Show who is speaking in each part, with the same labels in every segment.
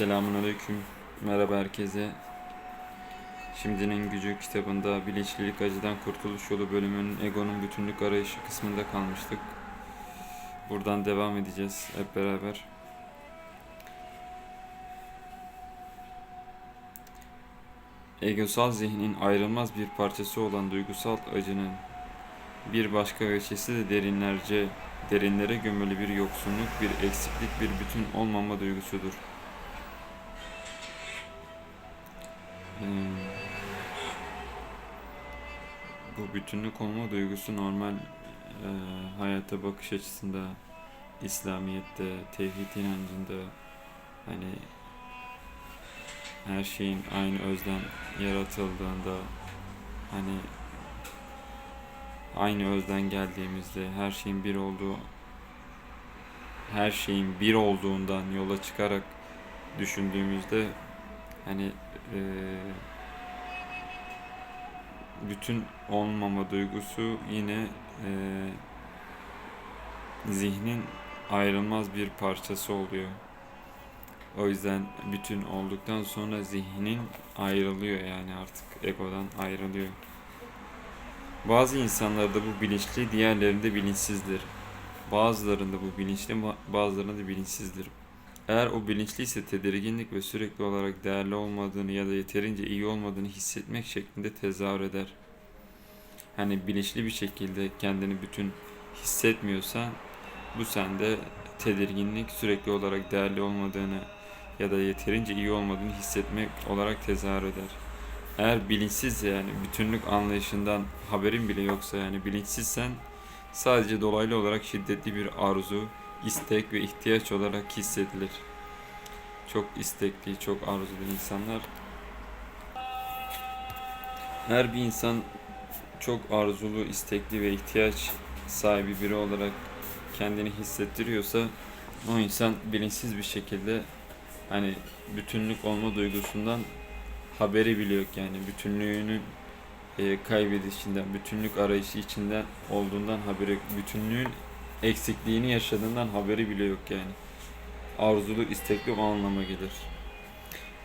Speaker 1: Selamun Aleyküm. Merhaba herkese. Şimdinin Gücü kitabında bilinçlilik acıdan kurtuluş yolu bölümünün egonun bütünlük arayışı kısmında kalmıştık. Buradan devam edeceğiz hep beraber. Egosal zihnin ayrılmaz bir parçası olan duygusal acının bir başka veçesi de derinlerce, derinlere gömülü bir yoksunluk, bir eksiklik, bir bütün olmama duygusudur. Hmm. Bu bütünlük olma duygusu normal e, hayata bakış açısında, İslamiyet'te, tevhid inancında hani her şeyin aynı özden yaratıldığında hani aynı özden geldiğimizde her şeyin bir olduğu her şeyin bir olduğundan yola çıkarak düşündüğümüzde hani eee, bütün olmama duygusu yine eee, zihnin ayrılmaz bir parçası oluyor. O yüzden bütün olduktan sonra zihnin ayrılıyor yani artık egodan ayrılıyor. Bazı insanlarda bu bilinçli, diğerlerinde bilinçsizdir. Bazılarında bu bilinçli, ba- bazılarında bilinçsizdir. Eğer o bilinçliyse tedirginlik ve sürekli olarak değerli olmadığını ya da yeterince iyi olmadığını hissetmek şeklinde tezahür eder. Hani bilinçli bir şekilde kendini bütün hissetmiyorsan bu sende tedirginlik, sürekli olarak değerli olmadığını ya da yeterince iyi olmadığını hissetmek olarak tezahür eder. Eğer bilinçsizse yani bütünlük anlayışından haberin bile yoksa yani bilinçsizsen sadece dolaylı olarak şiddetli bir arzu, istek ve ihtiyaç olarak hissedilir. Çok istekli, çok arzulu insanlar. Her bir insan çok arzulu, istekli ve ihtiyaç sahibi biri olarak kendini hissettiriyorsa o insan bilinçsiz bir şekilde hani bütünlük olma duygusundan haberi bile yok yani bütünlüğünün e, kaybedişinden, bütünlük arayışı içinden olduğundan haberi. Bütünlüğün eksikliğini yaşadığından haberi bile yok yani. Arzulu, istekli o anlama gelir.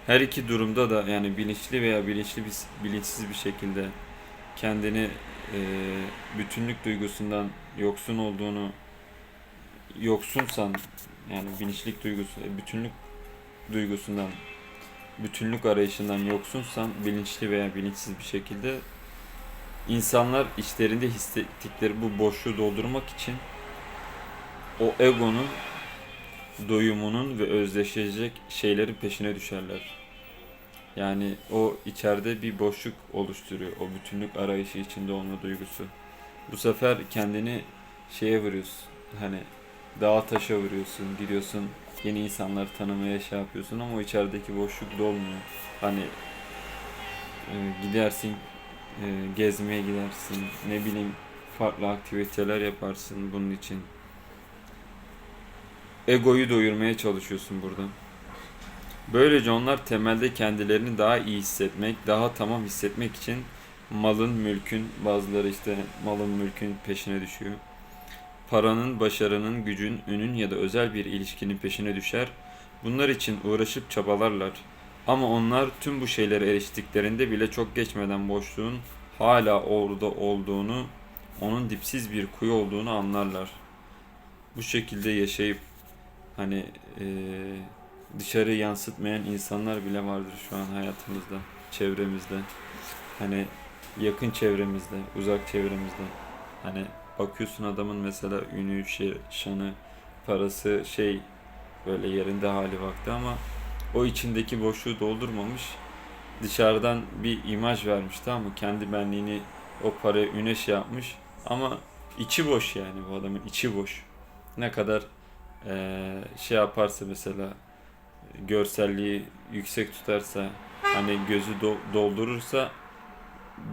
Speaker 1: Her iki durumda da yani bilinçli veya bilinçli bir, bilinçsiz bir şekilde kendini e, bütünlük duygusundan yoksun olduğunu yoksunsan yani bilinçlik duygusu, e, bütünlük duygusundan bütünlük arayışından yoksunsan bilinçli veya bilinçsiz bir şekilde insanlar içlerinde hissettikleri bu boşluğu doldurmak için o egonun doyumunun ve özdeşecek şeylerin peşine düşerler. Yani o içeride bir boşluk oluşturuyor. O bütünlük arayışı içinde olma duygusu. Bu sefer kendini şeye vuruyorsun. Hani dağa taşa vuruyorsun. Gidiyorsun yeni insanları tanımaya şey yapıyorsun ama o içerideki boşluk dolmuyor. Hani e, gidersin e, gezmeye gidersin ne bileyim farklı aktiviteler yaparsın bunun için. Egoyu doyurmaya çalışıyorsun burada. Böylece onlar temelde kendilerini daha iyi hissetmek, daha tamam hissetmek için malın, mülkün, bazıları işte malın, mülkün peşine düşüyor. Paranın, başarının, gücün, ünün ya da özel bir ilişkinin peşine düşer. Bunlar için uğraşıp çabalarlar. Ama onlar tüm bu şeylere eriştiklerinde bile çok geçmeden boşluğun hala orada olduğunu, onun dipsiz bir kuyu olduğunu anlarlar. Bu şekilde yaşayıp hani eee dışarı yansıtmayan insanlar bile vardır şu an hayatımızda, çevremizde. Hani yakın çevremizde, uzak çevremizde. Hani bakıyorsun adamın mesela ünü, şanı, parası şey böyle yerinde hali vakti ama o içindeki boşluğu doldurmamış. Dışarıdan bir imaj vermiş tamam mı? Kendi benliğini o paraya üne şey yapmış ama içi boş yani bu adamın içi boş. Ne kadar eee, şey yaparsa mesela görselliği yüksek tutarsa hani gözü do- doldurursa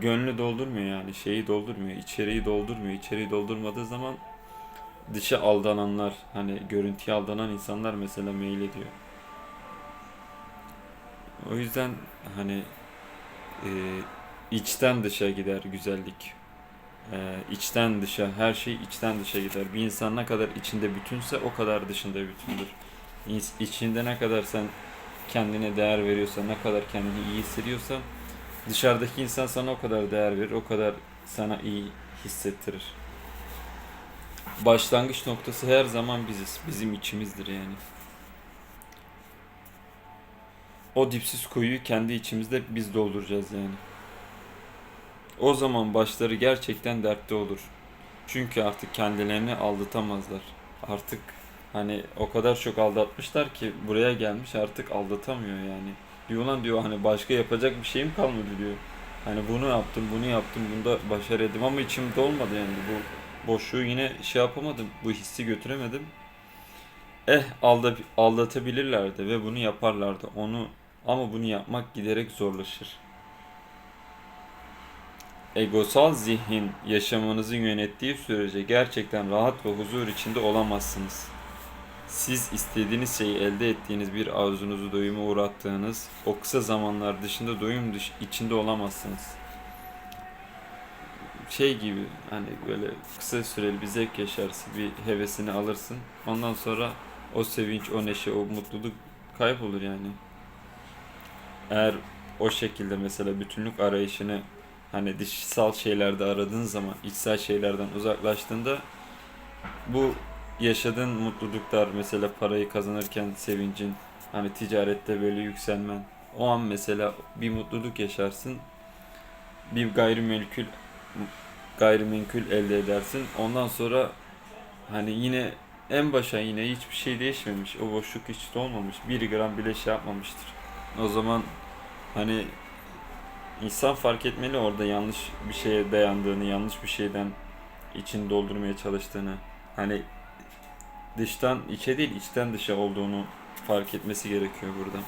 Speaker 1: gönlü doldurmuyor yani şeyi doldurmuyor içeriği doldurmuyor içeriği doldurmadığı zaman dışa aldananlar hani görüntüye aldanan insanlar mesela meylediyor. O yüzden hani e, içten dışa gider güzellik. E, içten dışa her şey içten dışa gider. Bir insan ne kadar içinde bütünse o kadar dışında bütündür. İç- İçinde ne kadar sen kendine değer veriyorsa, ne kadar kendini iyi hissediyorsan dışarıdaki insan sana o kadar değer verir, o kadar sana iyi hissettirir. Başlangıç noktası her zaman biziz. Bizim içimizdir yani. O dipsiz kuyuyu kendi içimizde biz dolduracağız yani. O zaman başları gerçekten dertte olur. Çünkü artık kendilerini aldatamazlar. Artık hani o kadar çok aldatmışlar ki buraya gelmiş artık aldatamıyor yani. Diyor lan diyor hani başka yapacak bir şeyim kalmadı diyor. Hani bunu yaptım, bunu yaptım, bunda başarıydım ama içimde olmadı yani bu boşluğu yine şey yapamadım, bu hissi götüremedim. Eh alda, aldatabilirlerdi ve bunu yaparlardı. Onu ama bunu yapmak giderek zorlaşır. Egosal zihin yaşamınızı yönettiği sürece gerçekten rahat ve huzur içinde olamazsınız. Siz istediğiniz şeyi elde ettiğiniz bir arzunuzu doyuma uğrattığınız o kısa zamanlar dışında doyum dış içinde olamazsınız. Şey gibi hani böyle kısa süreli bir zevk yaşarsın, bir hevesini alırsın. Ondan sonra o sevinç, o neşe, o mutluluk kaybolur yani. Eğer o şekilde mesela bütünlük arayışını hani dışsal şeylerde aradığın zaman içsel şeylerden uzaklaştığında bu yaşadığın mutluluklar mesela parayı kazanırken sevincin hani ticarette böyle yükselmen o an mesela bir mutluluk yaşarsın bir gayrimenkul gayrimenkul elde edersin. Ondan sonra hani yine en başa yine hiçbir şey değişmemiş o boşluk hiç dolmamış bir gram bile şey yapmamıştır. O zaman hani İnsan fark etmeli orada yanlış bir şeye dayandığını, yanlış bir şeyden için doldurmaya çalıştığını. Hani dıştan içe değil, içten dışa olduğunu fark etmesi gerekiyor burada.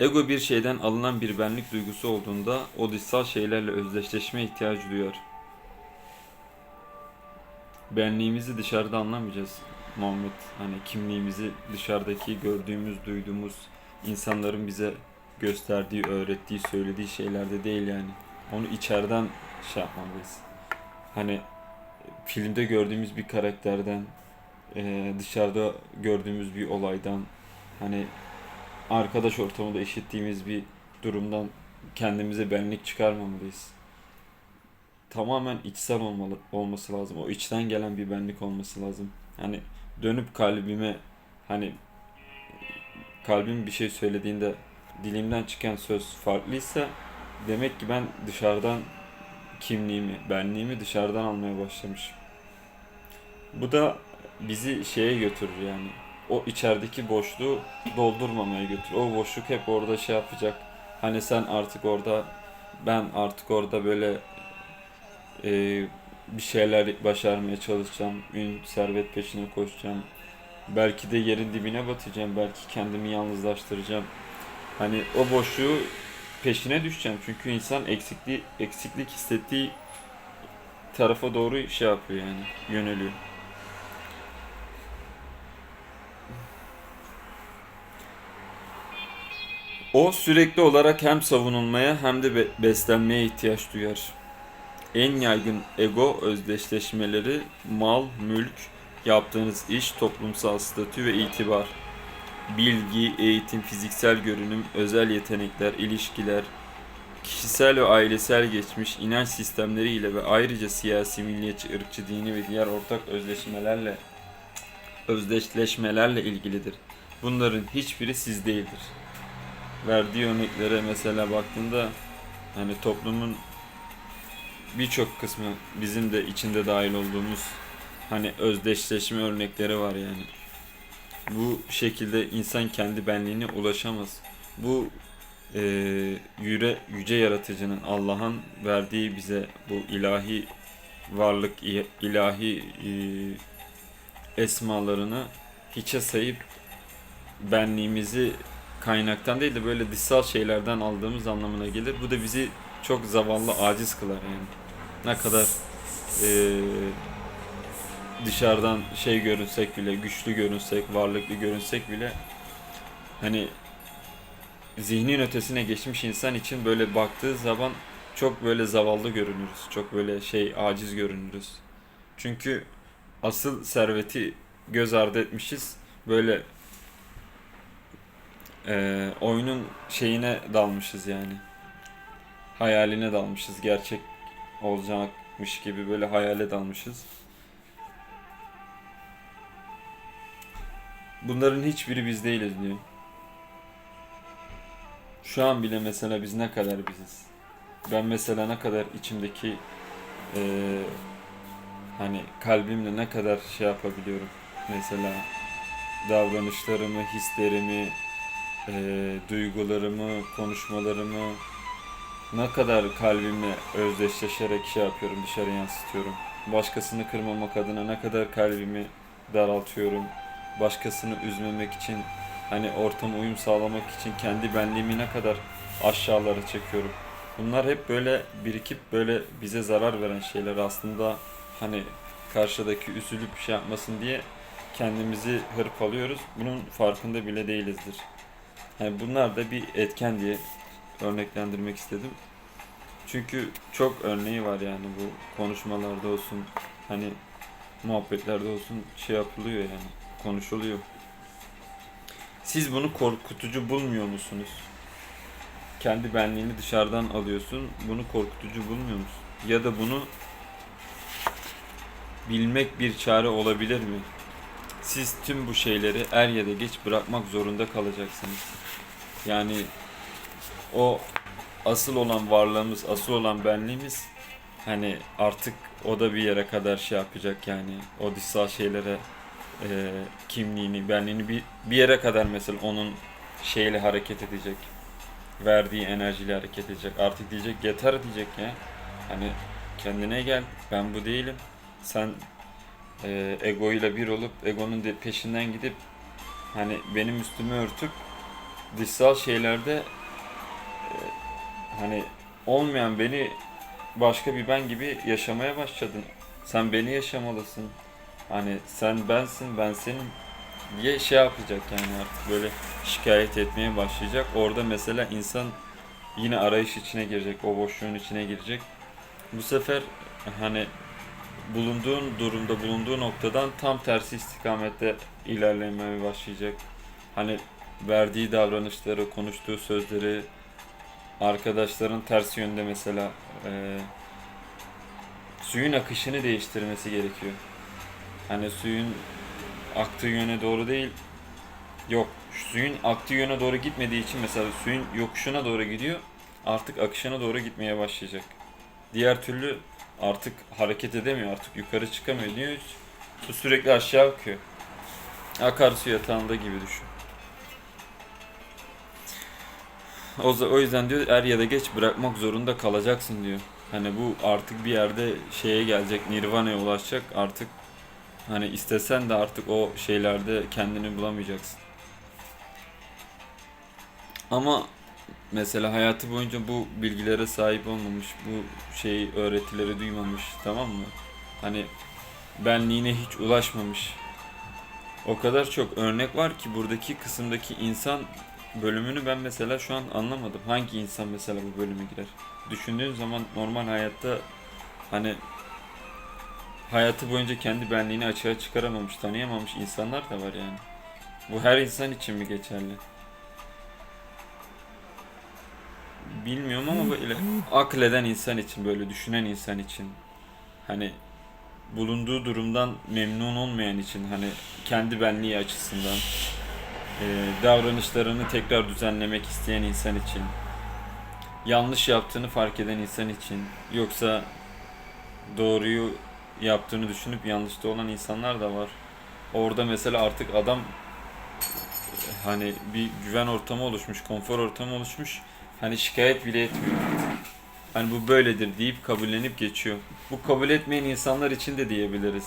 Speaker 1: Ego bir şeyden alınan bir benlik duygusu olduğunda o dışsal şeylerle özdeşleşme ihtiyacı duyar. Benliğimizi dışarıda anlamayacağız Muhammed. Hani kimliğimizi dışarıdaki gördüğümüz, duyduğumuz, insanların bize gösterdiği, öğrettiği, söylediği şeylerde değil yani. Onu içeriden şey yapmalıyız. Hani filmde gördüğümüz bir karakterden, e, dışarıda gördüğümüz bir olaydan, hani arkadaş ortamında işittiğimiz bir durumdan kendimize benlik çıkarmamalıyız. Tamamen içsel olmalı, olması lazım. O içten gelen bir benlik olması lazım. Hani dönüp kalbime hani kalbim bir şey söylediğinde dilimden çıkan söz farklıysa demek ki ben dışarıdan kimliğimi, benliğimi dışarıdan almaya başlamışım. Bu da bizi şeye götürür yani. O içerideki boşluğu doldurmamaya götürür. O boşluk hep orada şey yapacak. Hani sen artık orada, ben artık orada böyle e, bir şeyler başarmaya çalışacağım. Ün, servet peşine koşacağım. Belki de yerin dibine batacağım. Belki kendimi yalnızlaştıracağım. Hani o boşluğu peşine düşeceğim. Çünkü insan eksikliği, eksiklik hissettiği tarafa doğru şey yapıyor yani. Yöneliyor. O sürekli olarak hem savunulmaya hem de be- beslenmeye ihtiyaç duyar. En yaygın ego özdeşleşmeleri mal, mülk, yaptığınız iş, toplumsal statü ve itibar. Bilgi, eğitim, fiziksel görünüm, özel yetenekler, ilişkiler, kişisel ve ailesel geçmiş, inanç sistemleriyle ve ayrıca siyasi, milliyetçi, ırkçı, dini ve diğer ortak özdeşmelerle özdeşleşmelerle ilgilidir. Bunların hiçbiri siz değildir. Verdiği örneklere mesela baktığında hani toplumun birçok kısmı bizim de içinde dahil olduğumuz hani özdeşleşme örnekleri var yani. Bu şekilde insan kendi benliğine ulaşamaz. Bu e, yüre, yüce yaratıcının Allah'ın verdiği bize bu ilahi varlık, ilahi e, esmalarını hiçe sayıp benliğimizi kaynaktan değil de böyle dışsal şeylerden aldığımız anlamına gelir. Bu da bizi çok zavallı, aciz kılar yani. Ne kadar e, dışarıdan şey görünsek bile, güçlü görünsek, varlıklı görünsek bile hani zihnin ötesine geçmiş insan için böyle baktığı zaman çok böyle zavallı görünürüz. Çok böyle şey aciz görünürüz. Çünkü asıl serveti göz ardı etmişiz. Böyle e, oyunun şeyine dalmışız yani. Hayaline dalmışız. Gerçek olacakmış gibi böyle hayale dalmışız. Bunların hiçbiri biz değiliz diyor. Şu an bile mesela biz ne kadar biziz. Ben mesela ne kadar içimdeki eee, hani kalbimle ne kadar şey yapabiliyorum. Mesela davranışlarımı, hislerimi, eee, duygularımı, konuşmalarımı ne kadar kalbimle özdeşleşerek şey yapıyorum, dışarı yansıtıyorum. Başkasını kırmamak adına ne kadar kalbimi daraltıyorum. Başkasını üzmemek için hani ortama uyum sağlamak için kendi benliğimi ne kadar aşağılara çekiyorum. Bunlar hep böyle birikip böyle bize zarar veren şeyler aslında hani karşıdaki üzülüp şey yapmasın diye kendimizi hırpalıyoruz. Bunun farkında bile değilizdir. Yani bunlar da bir etken diye örneklendirmek istedim. Çünkü çok örneği var yani bu konuşmalarda olsun hani muhabbetlerde olsun şey yapılıyor yani konuşuluyor. Siz bunu korkutucu bulmuyor musunuz? Kendi benliğini dışarıdan alıyorsun. Bunu korkutucu bulmuyor musun? Ya da bunu bilmek bir çare olabilir mi? Siz tüm bu şeyleri er ya da geç bırakmak zorunda kalacaksınız. Yani o asıl olan varlığımız, asıl olan benliğimiz hani artık o da bir yere kadar şey yapacak yani o dışsal şeylere e, kimliğini, benliğini bir, bir yere kadar mesela onun şeyle hareket edecek. Verdiği enerjiyle hareket edecek. Artık diyecek yeter diyecek ya. Hani kendine gel. Ben bu değilim. Sen e, ego ile bir olup egonun de peşinden gidip hani benim üstümü örtüp dışsal şeylerde e, hani olmayan beni başka bir ben gibi yaşamaya başladın. Sen beni yaşamalısın. Hani sen bensin, ben senin diye şey yapacak yani artık böyle şikayet etmeye başlayacak. Orada mesela insan yine arayış içine girecek, o boşluğun içine girecek. Bu sefer hani bulunduğun durumda, bulunduğu noktadan tam tersi istikamette ilerlemeye başlayacak. Hani verdiği davranışları, konuştuğu sözleri, arkadaşların ters yönde mesela e, suyun akışını değiştirmesi gerekiyor. Hani suyun aktığı yöne doğru değil. Yok. Suyun aktığı yöne doğru gitmediği için mesela suyun yokuşuna doğru gidiyor. Artık akışına doğru gitmeye başlayacak. Diğer türlü artık hareket edemiyor. Artık yukarı çıkamıyor. Niye? Su sürekli aşağı akıyor. Akarsu yatağında gibi düşün. O, o yüzden diyor er ya da geç bırakmak zorunda kalacaksın diyor. Hani bu artık bir yerde şeye gelecek, nirvana'ya ulaşacak. Artık hani istesen de artık o şeylerde kendini bulamayacaksın. Ama mesela hayatı boyunca bu bilgilere sahip olmamış, bu şey öğretileri duymamış, tamam mı? Hani benliğine hiç ulaşmamış. O kadar çok örnek var ki buradaki kısımdaki insan bölümünü ben mesela şu an anlamadım. Hangi insan mesela bu bölüme girer? Düşündüğün zaman normal hayatta hani hayatı boyunca kendi benliğini açığa çıkaramamış, tanıyamamış insanlar da var yani. Bu her insan için mi geçerli? Bilmiyorum ama böyle akleden insan için, böyle düşünen insan için hani bulunduğu durumdan memnun olmayan için hani kendi benliği açısından e, davranışlarını tekrar düzenlemek isteyen insan için yanlış yaptığını fark eden insan için yoksa doğruyu yaptığını düşünüp yanlışta olan insanlar da var. Orada mesela artık adam hani bir güven ortamı oluşmuş, konfor ortamı oluşmuş. Hani şikayet bile etmiyor. Hani bu böyledir deyip kabullenip geçiyor. Bu kabul etmeyen insanlar için de diyebiliriz.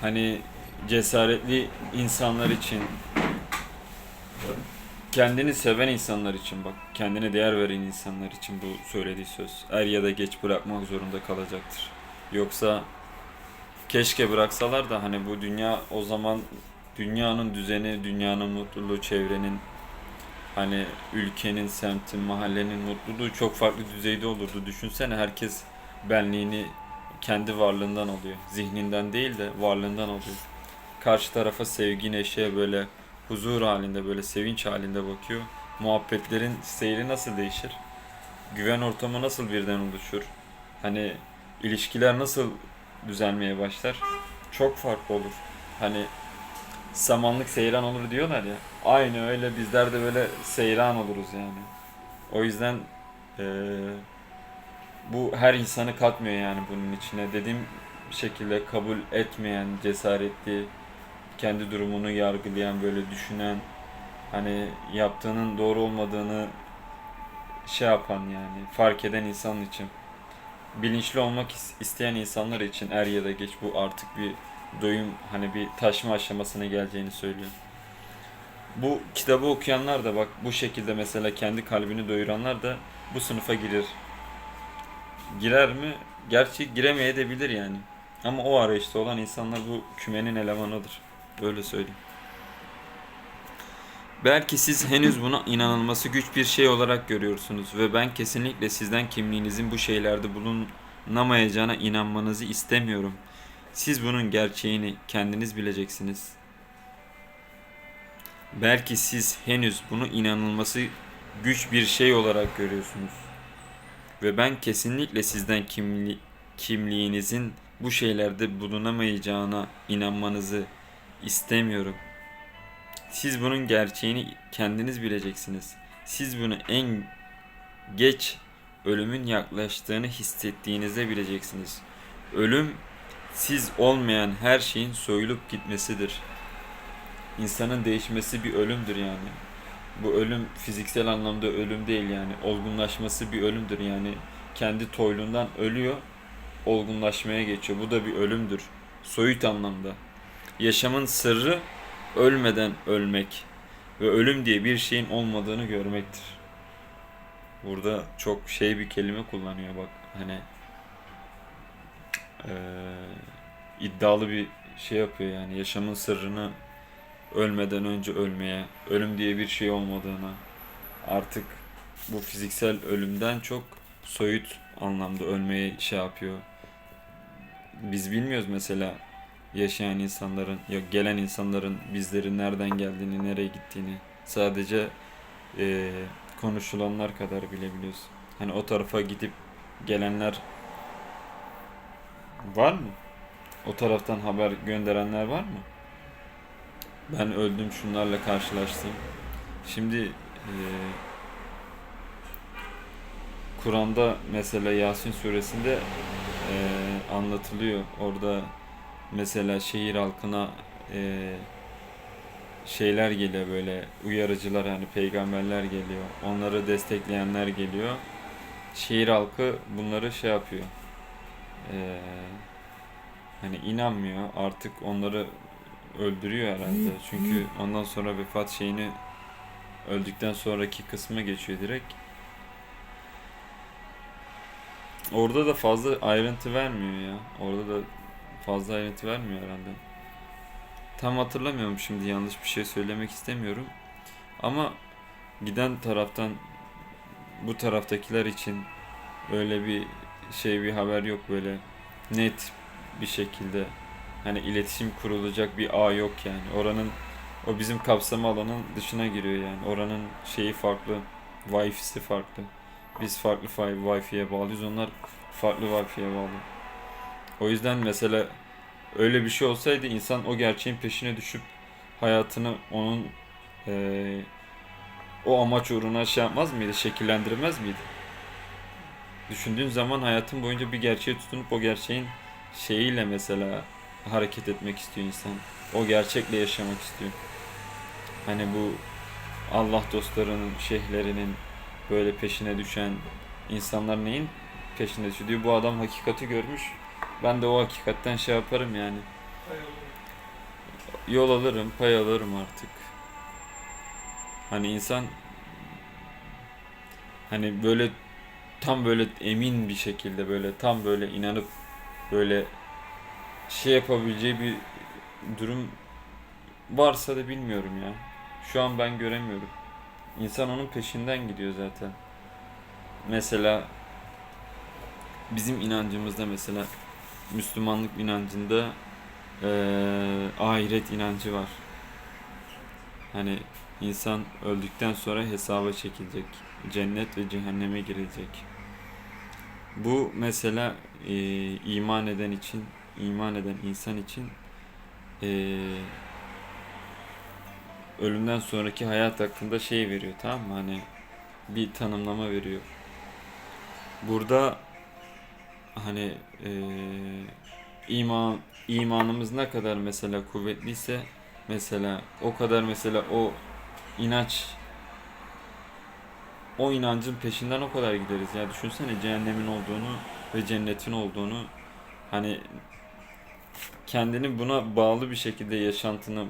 Speaker 1: Hani cesaretli insanlar için kendini seven insanlar için bak kendine değer veren insanlar için bu söylediği söz er ya da geç bırakmak zorunda kalacaktır. Yoksa keşke bıraksalar da hani bu dünya o zaman dünyanın düzeni, dünyanın mutluluğu, çevrenin hani ülkenin, semtin, mahallenin mutluluğu çok farklı düzeyde olurdu. Düşünsene herkes benliğini kendi varlığından alıyor. Zihninden değil de varlığından alıyor. karşı tarafa sevgi, neşe böyle huzur halinde böyle sevinç halinde bakıyor. Muhabbetlerin seyri nasıl değişir? Güven ortamı nasıl birden oluşur? Hani ilişkiler nasıl düzelmeye başlar? Çok farklı olur. Hani samanlık seyran olur diyorlar ya. Aynı öyle bizler de böyle seyran oluruz yani. O yüzden eee, bu her insanı katmıyor yani bunun içine. Dediğim şekilde kabul etmeyen, cesaretli, kendi durumunu yargılayan, böyle düşünen, hani yaptığının doğru olmadığını şey yapan yani fark eden insan için. Bilinçli olmak is- isteyen insanlar için er ya da geç bu artık bir doyum hani bir taşma aşamasına geleceğini söylüyor. Bu kitabı okuyanlar da bak bu şekilde mesela kendi kalbini doyuranlar da bu sınıfa girer. Girer mi? Gerçi giremeye de yani. Ama o arayışta olan insanlar bu kümenin elemanıdır. Böyle söyleyeyim. Belki siz henüz buna inanılması güç bir şey olarak görüyorsunuz ve ben kesinlikle sizden kimliğinizin bu şeylerde bulunamayacağına inanmanızı istemiyorum. Siz bunun gerçeğini kendiniz bileceksiniz. Belki siz henüz bunu inanılması güç bir şey olarak görüyorsunuz. Ve ben kesinlikle sizden kimli, kimliğinizin bu şeylerde bulunamayacağına inanmanızı istemiyorum. Siz bunun gerçeğini kendiniz bileceksiniz. Siz bunu en geç ölümün yaklaştığını hissettiğinizde bileceksiniz. Ölüm siz olmayan her şeyin soyulup gitmesidir. İnsanın değişmesi bir ölümdür yani. Bu ölüm fiziksel anlamda ölüm değil yani. Olgunlaşması bir ölümdür yani. Kendi toylundan ölüyor, olgunlaşmaya geçiyor. Bu da bir ölümdür. Soyut anlamda. Yaşamın sırrı ölmeden ölmek ve ölüm diye bir şeyin olmadığını görmektir. Burada çok şey bir kelime kullanıyor bak hani eee, iddialı bir şey yapıyor yani yaşamın sırrını ölmeden önce ölmeye, ölüm diye bir şey olmadığına artık bu fiziksel ölümden çok soyut anlamda ölmeye şey yapıyor. Biz bilmiyoruz mesela yaşayan insanların, ya gelen insanların bizlerin nereden geldiğini, nereye gittiğini. Sadece eee, konuşulanlar kadar bilebiliyoruz. Hani o tarafa gidip gelenler var mı? O taraftan haber gönderenler var mı? Ben öldüm şunlarla karşılaştım. Şimdi eee, Kur'an'da mesela Yasin suresinde eee, anlatılıyor. Orada mesela şehir halkına eee, şeyler geliyor böyle uyarıcılar hani peygamberler geliyor. Onları destekleyenler geliyor. Şehir halkı bunları şey yapıyor. Eee, hani inanmıyor. Artık onları öldürüyor herhalde. Çünkü ondan sonra vefat şeyini öldükten sonraki kısmı geçiyor direkt. Orada da fazla ayrıntı vermiyor ya. Orada da fazla ayrıntı vermiyor herhalde. Tam hatırlamıyorum şimdi yanlış bir şey söylemek istemiyorum. Ama giden taraftan bu taraftakiler için öyle bir şey bir haber yok böyle net bir şekilde hani iletişim kurulacak bir ağ yok yani. Oranın o bizim kapsama alanın dışına giriyor yani. Oranın şeyi farklı, Wi-Fi'si farklı. Biz farklı fi- Wi-Fi'ye bağlıyız, onlar farklı Wi-Fi'ye bağlı. O yüzden mesela öyle bir şey olsaydı insan o gerçeğin peşine düşüp hayatını onun eee, o amaç uğruna şey yapmaz mıydı, şekillendirmez miydi? Düşündüğün zaman hayatın boyunca bir gerçeğe tutunup o gerçeğin şeyiyle mesela hareket etmek istiyor insan. O gerçekle yaşamak istiyor. Hani bu Allah dostlarının, şeyhlerinin böyle peşine düşen insanlar neyin peşine düşüyor diyor. Bu adam hakikati görmüş. Ben de o hakikatten şey yaparım yani. Yol alırım, pay alırım artık. Hani insan hani böyle tam böyle emin bir şekilde böyle tam böyle inanıp böyle şey yapabileceği bir durum varsa da bilmiyorum ya. Şu an ben göremiyorum. İnsan onun peşinden gidiyor zaten. Mesela bizim inancımızda mesela Müslümanlık inancında eee, ahiret inancı var. Hani insan öldükten sonra hesaba çekilecek. Cennet ve cehenneme girecek. Bu mesela eee, iman eden için, iman eden insan için eee, ölümden sonraki hayat hakkında şey veriyor tamam mı? Hani bir tanımlama veriyor. Burada hani eee, iman imanımız ne kadar mesela kuvvetliyse mesela o kadar mesela o inanç o inancın peşinden o kadar gideriz. Ya düşünsene cehennemin olduğunu ve cennetin olduğunu hani kendini buna bağlı bir şekilde yaşantını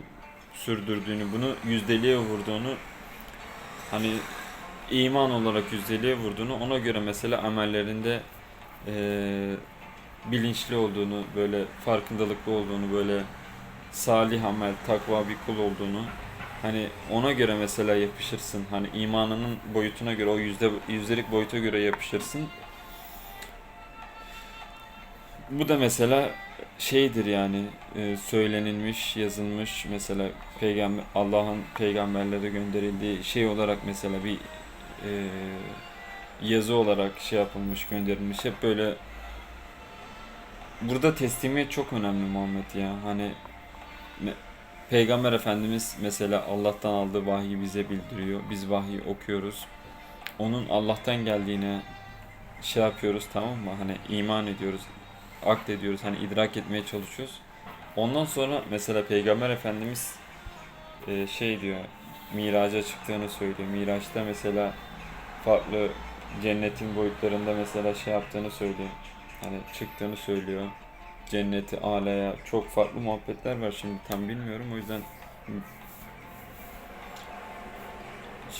Speaker 1: sürdürdüğünü, bunu yüzdeliğe vurduğunu hani iman olarak yüzdeliğe vurduğunu ona göre mesela amellerinde eee, bilinçli olduğunu böyle farkındalıklı olduğunu böyle salih amel takva bir kul olduğunu hani ona göre mesela yapışırsın. Hani imanının boyutuna göre o yüzde yüzdelik boyuta göre yapışırsın. Bu da mesela şeydir yani e, söylenilmiş yazılmış mesela peygamber Allah'ın peygamberlere gönderildiği şey olarak mesela bir e, yazı olarak şey yapılmış gönderilmiş. Hep böyle burada teslimiyet çok önemli Muhammed ya. Hani Peygamber Efendimiz mesela Allah'tan aldığı vahyi bize bildiriyor. Biz vahyi okuyoruz. Onun Allah'tan geldiğine şey yapıyoruz tamam mı? Hani iman ediyoruz ediyoruz hani idrak etmeye çalışıyoruz. Ondan sonra mesela Peygamber Efendimiz e, şey diyor miraca çıktığını söylüyor. Miraçta mesela farklı cennetin boyutlarında mesela şey yaptığını söylüyor. Hani çıktığını söylüyor. Cenneti alaya çok farklı muhabbetler var şimdi tam bilmiyorum o yüzden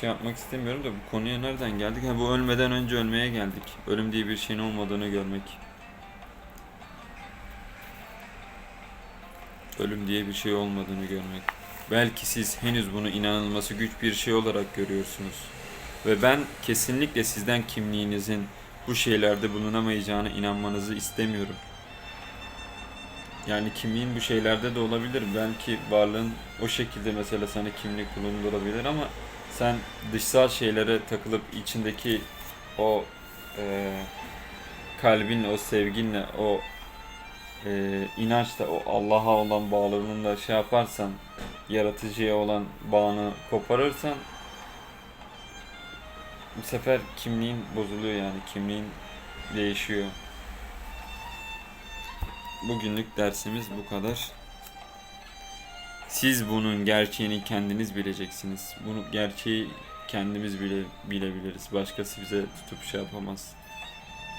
Speaker 1: şey yapmak istemiyorum da bu konuya nereden geldik? Ha bu ölmeden önce ölmeye geldik. Ölüm diye bir şeyin olmadığını görmek. Ölüm diye bir şey olmadığını görmek. Belki siz henüz bunu inanılması güç bir şey olarak görüyorsunuz. Ve ben kesinlikle sizden kimliğinizin bu şeylerde bulunamayacağına inanmanızı istemiyorum. Yani kimliğin bu şeylerde de olabilir. Belki varlığın o şekilde mesela sana kimlik bulundurabilir ama sen dışsal şeylere takılıp içindeki o e, kalbinle, o sevginle, o e, inançla, o Allah'a olan bağlılığınla şey yaparsan, yaratıcıya olan bağını koparırsan bu sefer kimliğin bozuluyor yani kimliğin değişiyor. Bugünlük dersimiz bu kadar. Siz bunun gerçeğini kendiniz bileceksiniz. Bunu gerçeği kendimiz bile bilebiliriz. Başkası bize tutup şey yapamaz.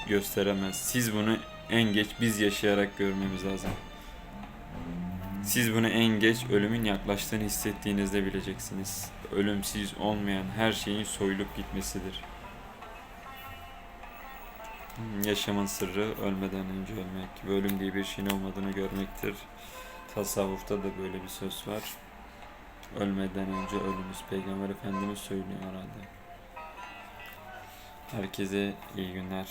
Speaker 1: Gösteremez. Siz bunu en geç biz yaşayarak görmemiz lazım. Siz bunu en geç ölümün yaklaştığını hissettiğinizde bileceksiniz. Ölümsüz olmayan her şeyin soyulup gitmesidir. Yaşamın sırrı ölmeden önce ölmek ve ölüm diye bir şeyin olmadığını görmektir. Tasavvufta da böyle bir söz var. Ölmeden önce ölümüz Peygamber Efendimiz söylüyor herhalde. Herkese iyi günler.